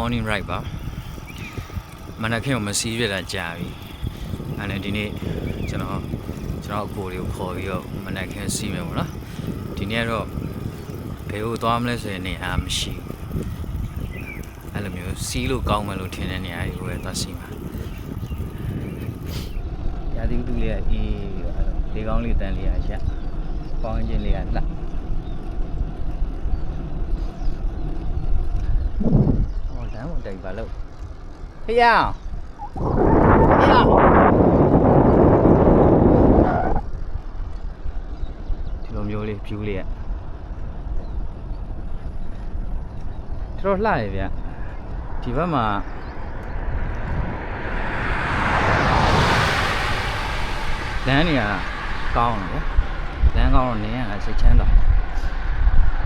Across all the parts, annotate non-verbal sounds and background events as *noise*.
morning ride ပါမနက်ခင်းကိုမစီးရတာကြာပြီအဲ့နဲ့ဒီနေ့ကျွန်တော်ကျွန်တော်အကိုတွေကိုခေါ်ပြီးတော့မနက်ခင်းစီးမယ်ပေါ့နော်ဒီနေ့ကတော့ဘယ်ကိုသွားမလဲဆိုရင်နေရာမရှိဘူးအဲ့လိုမျိုးစီးလို့ကောင်းမယ်လို့ထင်တဲ့နေရာတွေကိုပဲသွားစီးမှာရာသီဥတုလေးကအေးလေကောင်းလေးတန်လေးရရပေါင်းချင်းလေးကလှ ဟောလမ်းဝင်တိုက်ပါလို့ဟေ့ရအောင်ဟေ့ရအောင်ဒီလိုမျိုးလေး view လေးอ่ะတော်တော်လှရဗျဒီဘက်မှာလမ်းတွေကကောင်းတယ်ဗျလမ်းကောင်းတော့နေရတာစိတ်ချမ်းသာ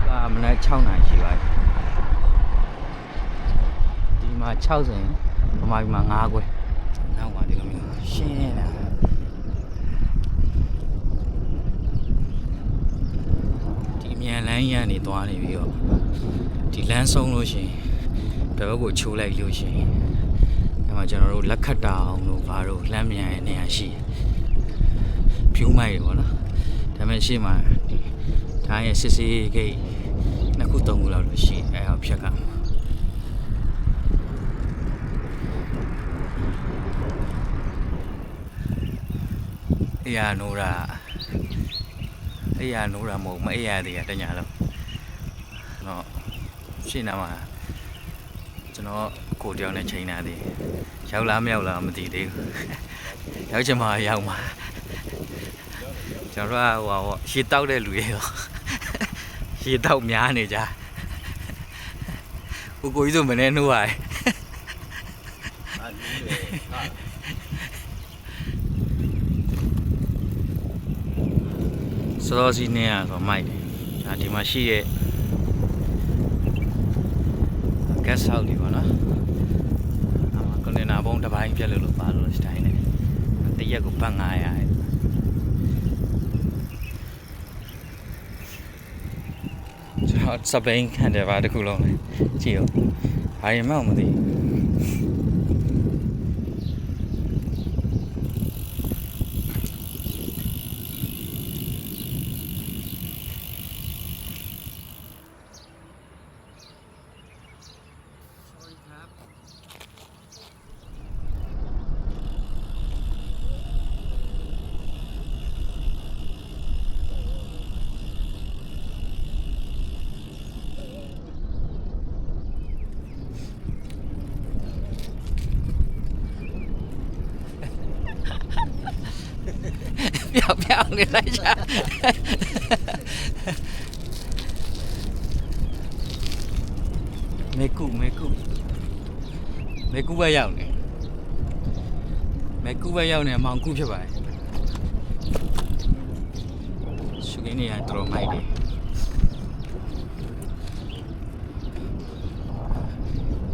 ဒါမနက်6နာရီရှိပါပြီဒီ မှာ6ဆိုရင်ဗမာပြည်မှာ9ခွဲနောက်ကဒီလိုမျိုးရှင်းနေတာဒီအမြန်လမ်းကြီးကနေသွားနေပြီးတော့ဒီလမ်းဆုံးလို့ရှိရင်ဘယ်ဘက်ကိုချိုးလိုက်လို့ရှိရင်အဲမှာကျွန်တော်တို့လက်ခတ်တောင်တို့ဘာတို့လမ်းမြန်ရဲ့နေရာရှိတယ်ဖြူးမိုက်တွေပေါ့နော်ဒါပေမဲ့ရှေ့မှာဒီဒါရဲ့စစ်စေးဂိတ်နှစ်ခုသုံးခုလောက်လို့ရှိတယ်အဲဟောဖြတ်ကမှာ အေးရနိုးတာအေးရနိုးတာမဟုတ်မအေးရသေးရတညာလုံးတော့ရှင်းနာမှာကျွန်တော်ကိုတယောက်နဲ့ချိန်နေသေးရောက်လားမရောက်လားမသိသေးဘူးရောက်ချင်မှရောက်မှာကျွန်တော်တို့ကဟိုဟောရှေးတောက်တဲ့လူတွေရောရှေးတောက်များနေကြကိုကိုကြီးဆိုမနေနှိုးရတယ် စောစောစီးနေရဆိုမိုက်တယ်ဒါဒီမှာရှိရဲ့ gas house တွေပေါ့နော်အမကွန်တင်နာဘုံတစ်ပိုင်းပြက်လို့လို့ပါလို့စတိုင်းနဲ့တရက်ကိုပတ်900ရဲ့ကျွန်တော်စပိန်ခံတယ်ပါတခုလုံးလေကြည့်ရောဘာရင်မှမသိဘူး ပြောင်ပြောင်နေလိုက်ချာမေကုမေကုမေကုဘက်ရောက်နေမေကုဘက်ရောက်နေမောင်ကုဖြစ်ပါတယ်ရှုခင်းနေရတော်မိုက်တယ်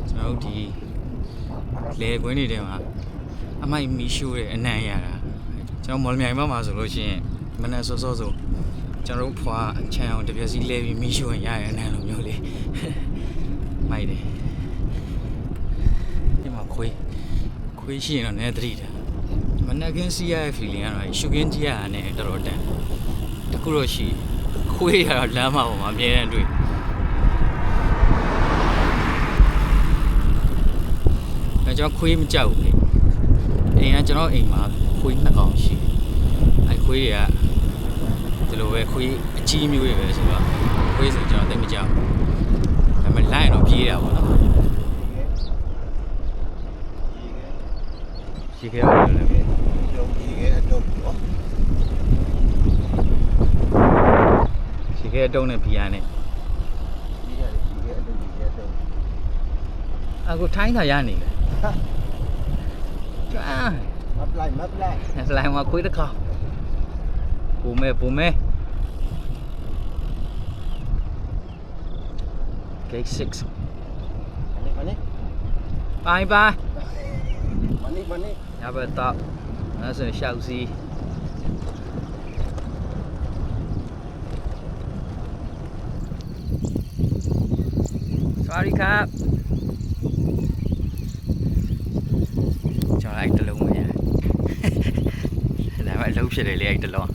ကျွန်တော်တို့ဒီလေကွင်းတွေထဲမှာအမိုက်မီရှိုးတဲ့အနံ့ရတာ ကျွန်တော်မော်လမြိုင်ဘက်မှာဆိုလို့ရှိရင်မနက်စောစောဆိုကျွန်တော်တို့ဖွာချမ်းအောင်တစ်ပြက်စီလဲပြီးမီရှိုးရင်ရရတဲ့အနံ့လိုမျိုးလေးမိုက်တယ်ဒီမှာခွေးခွေးရှိရင်တော့နည်းသတိတာမနက်ခင်းစီးရတဲ့ feeling ကတော့ရှုခင်းကြီးရတာနဲ့တော်တော်တန်တခုတော့ရှိခွေးရတော့လမ်းမပေါ်မှာအမြဲတမ်းတွေ့အဲကျွန်တော်ခွေးမကြောက်ဘူးလေအိမ်ကကျွန်တော်အိမ်မှာ ခွေးနှစ်ကောင်ရှိတယ်အဲခွေးတွေကဒီလိုပဲခွေးအကြီးမျိုးတွေပဲဆိုတော့ခွေးဆိုကျွန်တော်သိပ်မကြောက်ဘူးဒါပေမဲ့လိုက်ရင်တော့ပြေးတာပေါ့နော်ရှိခဲ့ပါလို့လည်းရှိခဲ့အတုံးနဲ့ဘီယာနဲ့အခုထိုင်းသာရနေတယ်ကျွမ်း Mập lại mất đây lại *laughs* mà quý đất không? Phù mê phù mê. Cake six. Bye bye. Money money nhà bờ tập nó sẽ sao gì sorry cap. Trở lại từ lúc စ်လုံးပဲရတယ်ဒါပေမဲ့အလုံးဖြစ်တယ်လေအဲ့တစ်လုံး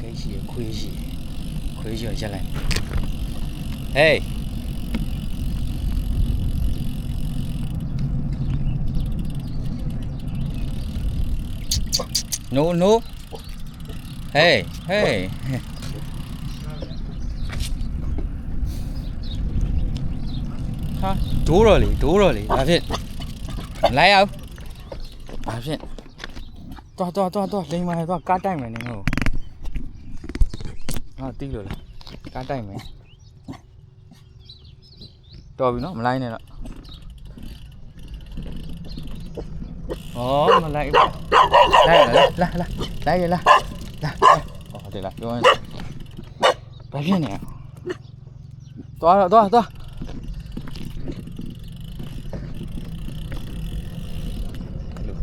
ဂိတ်ရှိရခွေးရှိခွေးရှိရရက်လိုက် Hey. No, no. Hey, hey. ဟာဒိုးတော့လေဒိုးတော့လေဘာဖြစ်မလိုက်အောင်ဘာဖြစ်တော်တော်တော်တော်လိမ္မာရတော့ကားတိုက်မယ်နင်တို့ဟာတီးလို့လားကားတိုက်မယ်တော်ပြီနော်မလိုက်နဲ့တော့ဩမလိုက်ဘူး လိုက်လာလာလာလိုက်ရလာလာဟောတယ်လားပြောရင်ဘာဖြစ်နေလဲသွားတော့သွားသွား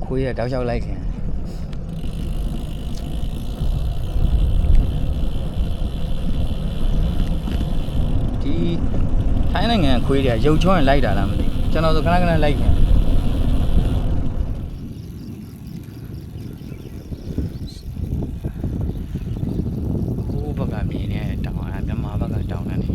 ခွေးရတောက်လျှောက်လိုက်ခင်ဒီထိုင်းနိုင်ငံခွေးတွေကရုပ်ချောရင်လိုက်တာလားမသိဘူးကျွန်တော်ဆိုခဏခဏလိုက်ခင်ဟိုးဘက်ကမြင်နေတဲ့တောင်အဲမြန်မာဘက်ကတောင်နဲ့နေ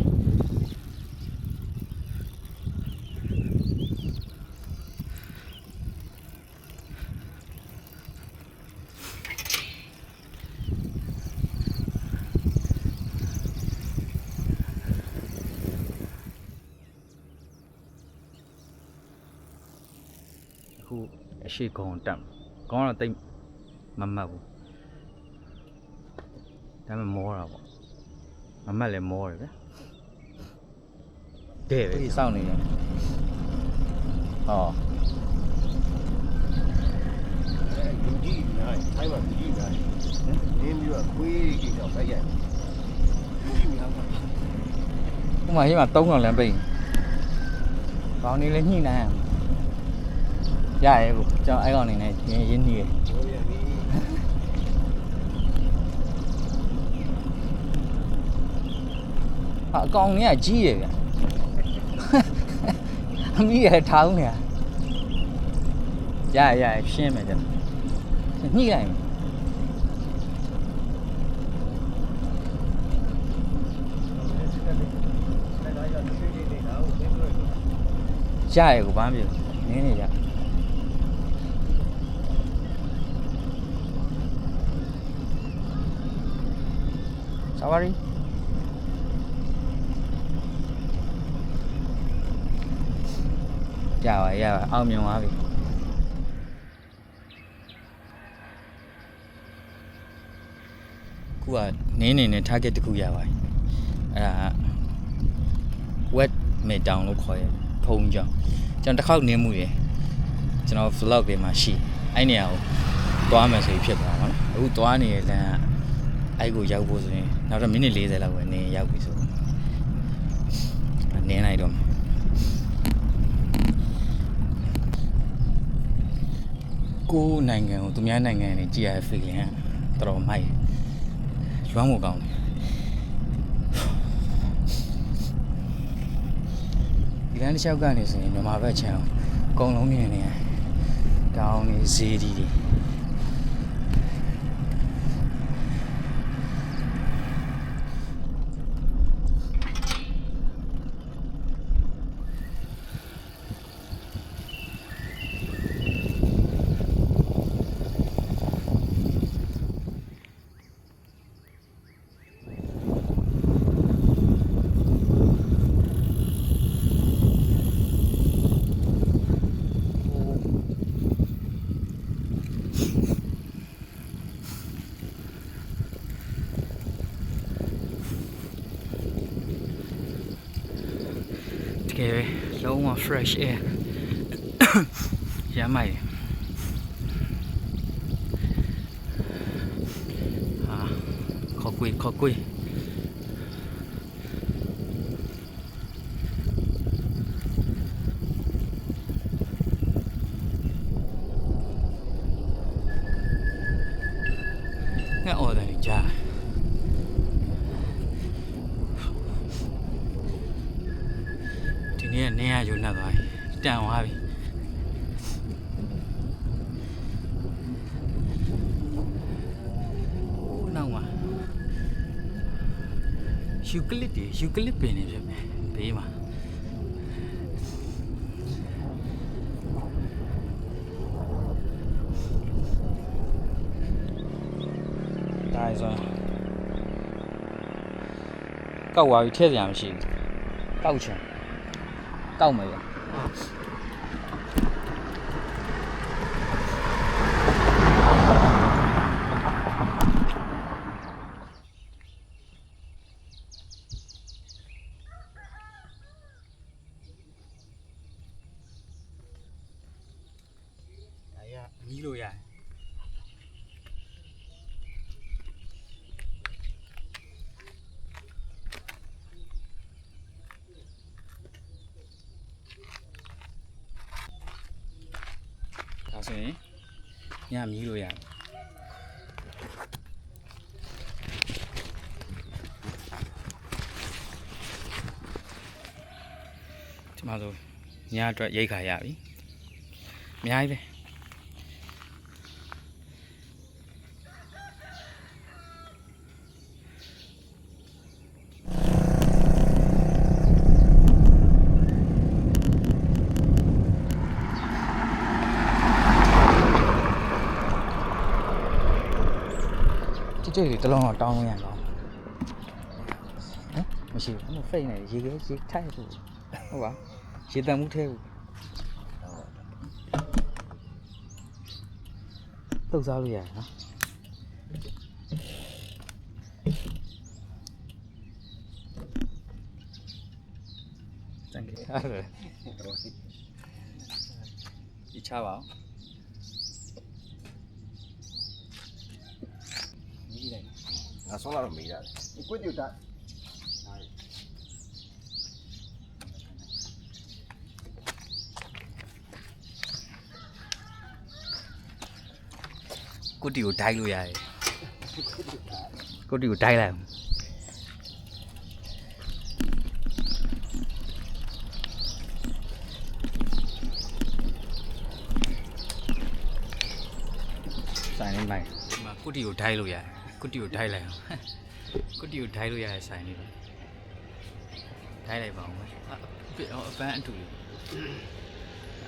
အခုအ ရှိကုံတက်ကောင်းတော့တိတ်မမတ်ဘူးဒါပေမဲ့မောတာပေါ့မမတ်လည်းမောတယ်ဗျတဲ့ပဲစောင့်နေတယ်ဟောလူကြီးနိုင်ထိုင်းမှာလူကြီးနိုင်နင်းပြီးတော့ခွေးကြီးတော့လိုက်ရတယ်လူကြီးများပါဥမာရေးမှာ3လောက်လမ်းပိတ်ကောင်းနေလဲညှိနှိုင်း ရရရဲ့ကိုကျွန်တော်အဲ့ကောင်နေနဲ့ရင်းရင်းနှီးရယ်ဟိုရပြီဟာအကောင်ကြီးကကြီးတယ်ဗျအမီးရထောင်းနေရရရရရှင်းမယ်ကျွန်တော်ညှိလိုက်မယ်ရရကိုဘာမှမဖြစ်ဘူးနင်းနေကြဆာဝါရီ ရပါရပါအောင်မြင်သွားပြီခုကနင်းနေနဲ့ target တစ်ခုရပါပြီအဲ့ဒါက wet mid down လို့ခေါ်ရဲဖုံးကြောင်ကျွန်တော်တစ်ခေါက်နင်းမှုရယ်ကျွန်တော် vlog တွေမှာရှိအဲ့နေရာကိုသွားမယ်ဆိုပြီးဖြစ်သွားမှာနော်အခုသွားနေတဲ့လမ်းက အဲ့ကိုရောက်ဖို့ဆိုရင်နောက်တော့မိနစ်40လောက်ပဲနင်းရောက်ပြီဆိုနင်းလိုက်တော့မယ်ကိုယ်နိုင်ငံကိုသူများနိုင်ငံနဲ့ကြည်ရတဲ့ feeling ကတော်တော်မိုက်တယ်ရွမ်းမှုကောင်းတယ်ဒီလမ်းတစ်လျှောက်ကနေဆိုရင်မြန်မာဘက်ခြမ်းအောင်အကုန်လုံးမြင်နေရတောင်းနေဈေးဒီတွေတ fresh air. *coughs* Giá mày. À, khó quy khó quy. Ngã ôi này trời သွားပြီဟိုးနောက်မှာယူကလစ်တွေယူကလစ်ပင်နေဖြစ်မယ်ဘေးမှာဒါဆိုရင်ကောက်သွားပြီထည့်စရာမရှိဘူးကောက်ချင်ကောက်မယ်ရ ဆိုရင်ညမီးလို့ရတယ်ဒီမှာဆိုညအတွက်ရိတ်ခါရပြီအများကြီးပဲ ကြည့်ကြည့်လေးတစ်လုံးတော့တောင်းလို့ရတော့ဟမ်မရှိဘူးအဲ့ဖိတ်နေရေခဲရေထိုက်ဘူးဟုတ်ပါရေတန်မှုထဲဘူးတုတ်စားလို့ရတယ်နော်တန်ကြီးအားရဒီချပါအောင်ကြီးလိုက် ငါဆုံးလာတော့မေးရတယ်ဒီကွတ်တူတာကုတီကိုဒိုက်လို့ရတယ်ကုတီကိုဒိုက်လိုက်အောင်ဆိုင်နေမိုက်ဒီမှာကုတီကိုဒိုက်လို့ရတယ် ကုတီကိုဒိုက်လိုက်အောင်ကုတီကိုဒိုက်လို့ရတဲ့ဆိုင်လေးပဲဒိုက်လိုက်ပါအောင်ပဲအပစ်အပန်းအတူလေး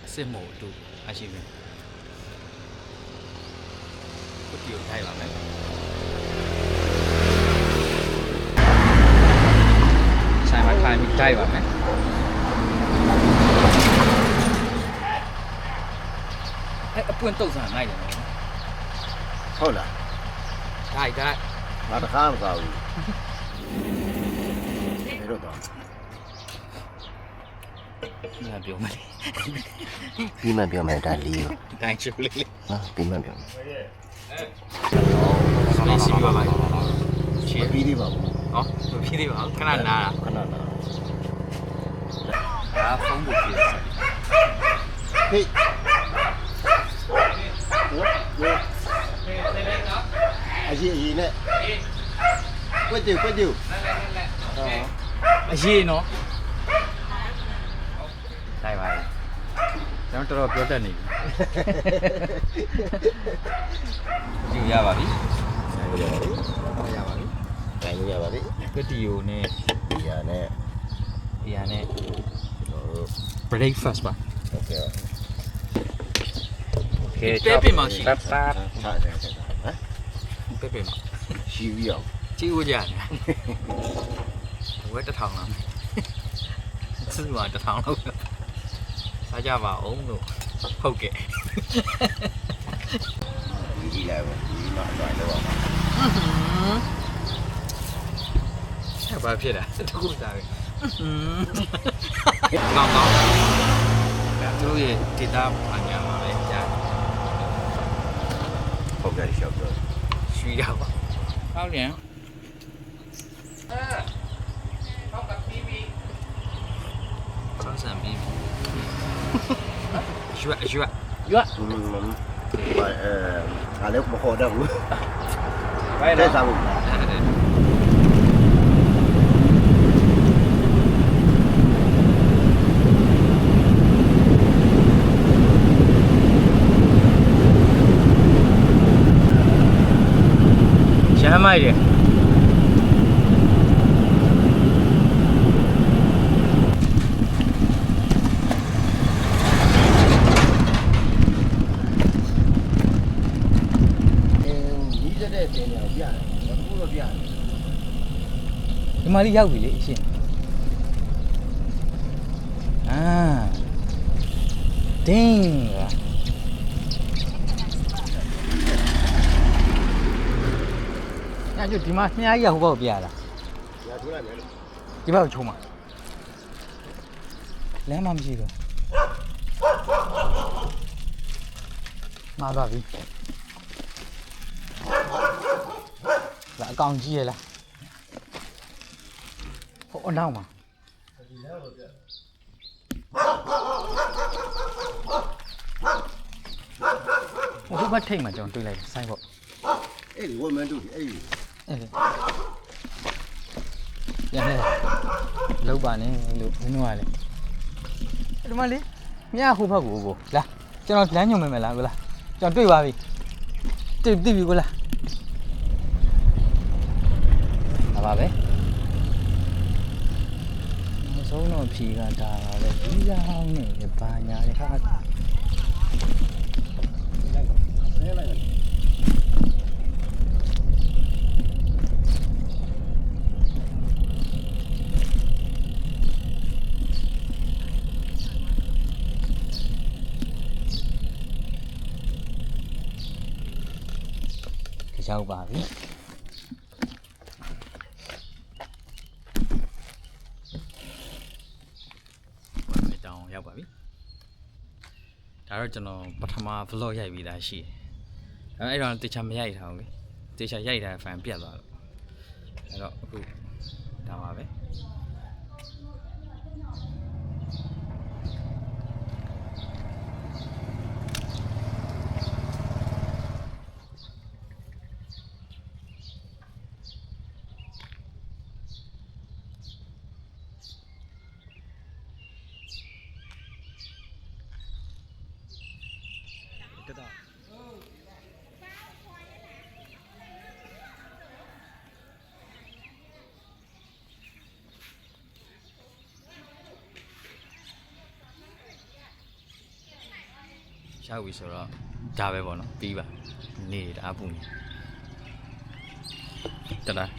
အစ်စ်မို့အတူအရှိပြီကုတီကိုဒိုက်ပါမယ်ဆိုင်မှာထိုင်ပြီးဒိုက်ပါမယ်အဲ့အပွင့်တုတ်ဆန်လိုက်တယ်နော်ဟုတ်လား ဒိုက်ဒိုက်ငါတခါမစားဘူးဘယ်တော့တော့ငါပြောမယ်ပြီးမှပြောမယ်ဒါလီကိုဒိုင်ချိုလေးလေးနော်ပြီးမှပြောမယ်စပင်းစီပါပါချီမပြီးသေးပါဘူးဟောမဖြစ်သေးပါဘူးခဏနားတာခဏနာဒါဖုန်းဖို့ဖြစ်တယ်ဟေး အကြီးအကြီးနဲ့ကွတ်တူကွတ်တူ အရေးနော်လိုက်ပါလေကျွန်တော်တော်တော်ပြောတတ်နေပြီဒီရပါပြီ ဆိုင်ရပါပြီ ရပါပြီ ဆိုင်ရပါပြီ ကတီယိုနဲ့ ဒီရနဲ့ ဒီဟာနဲ့ ဟို breakfast ပါ โอเค ပဲပင်မှာရှိ တတ်တာဟာတယ်ဟမ် ပဲပဲမှာရှိပြီးအောင်ကြည့်ဦးကြတယ်ဝဲတစ်ထောင်လားစစ်မှာတစ်ထောင်လောက်စားကြပါအောင်လို့ဟုတ်ကဲ့ဒီကြီးလိုက်ပါဒီမှာတော့လောက်ပါအဲ့ဘာဖြစ်တာတခုစားပဲကောင်းကောင်းဒါသူတို့ရဲ့ data ဘာညာမှာလဲကြားဟုတ်ကဲ့ရှောက်တော့ ရွှီတာပါဟောက်ပြန်အဲဟောက်ကပြီးပြီဆောင်းဆန်ပြီးပြီရွတ်ရွတ်ရွတ်อืมဘာအဲအားလည်းမခေါ်တော့ဘူးဘယ်တဲ့လဲစားဖို့မ်းမိုက်တယ်အင်း နီးစက်တဲ့တင်ညာပြတယ်ဘာလို့တော့ပြတယ်ဒီမှာလေးရောက်ပြီလေအရှင်အာဒင်း ညကျဒီမှာမြားကြီးကဟိုဘက်ကိုပြရတာညာထိုးလိုက်မယ်လို့ဒီဘက်ကိုချုံးမှာလမ်းမမရှိတော့မှားသွားပြီလာအကောင်ကြီးရလားဟိုအနောက်မှာဒီလမ်းကိုပြဟိုဘက်ထိတ်မှာကျွန်တော်တွေ့လိုက်တယ်ဆိုင်းဖို့အဲ့ဒီဝမန်တို့အဲ့ဒီ အဲ့လေပြန်လဲလောက်ပါနဲ့လို့မင်းတို့ကလေအဲ့ဒီမှာလေမြဟိုဘက်ကိုကိုလာကျွန်တော်လမ်းညွှန်မယ်မလားကိုလာကျွန်တော်တွေ့ပါပြီတွေ့သိပြီကိုလာဒါပါပဲနောက်ဆုံးတော့ဖြေကဒါပါပဲဒီစားဟောင်းနဲ့ဘာညာလေဟာလိုက်ပါဆဲလိုက် ရောက်ပါပြီဒီတောင်ရောက်ပါပြီဒါတော့ကျွန်တော်ပထမ vlog ရိုက်ပြီးသားရှိတယ်အဲအဲ့တော့တေချာမရိုက်ထားဘူးလေတေချာရိုက်တာဖန်ပြတ်သွားတော့အဲ့တော့အခုဒါပါပဲ ရောက်ပြီဆိုတော့ဒါပဲပေါ့နော်ပြီးပါနေတအားပူနေတလား